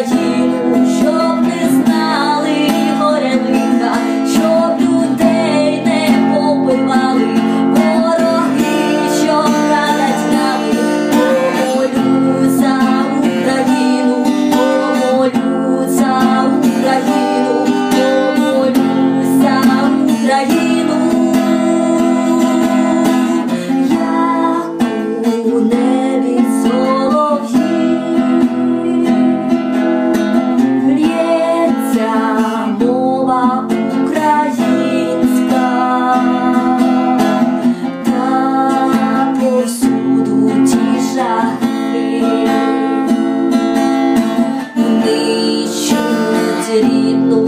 Україну, щоб не знали горя щоб людей не побивали, вороги, що гадать нами, помолю за Україну, помолю за Україну, за Україну, яку. Serin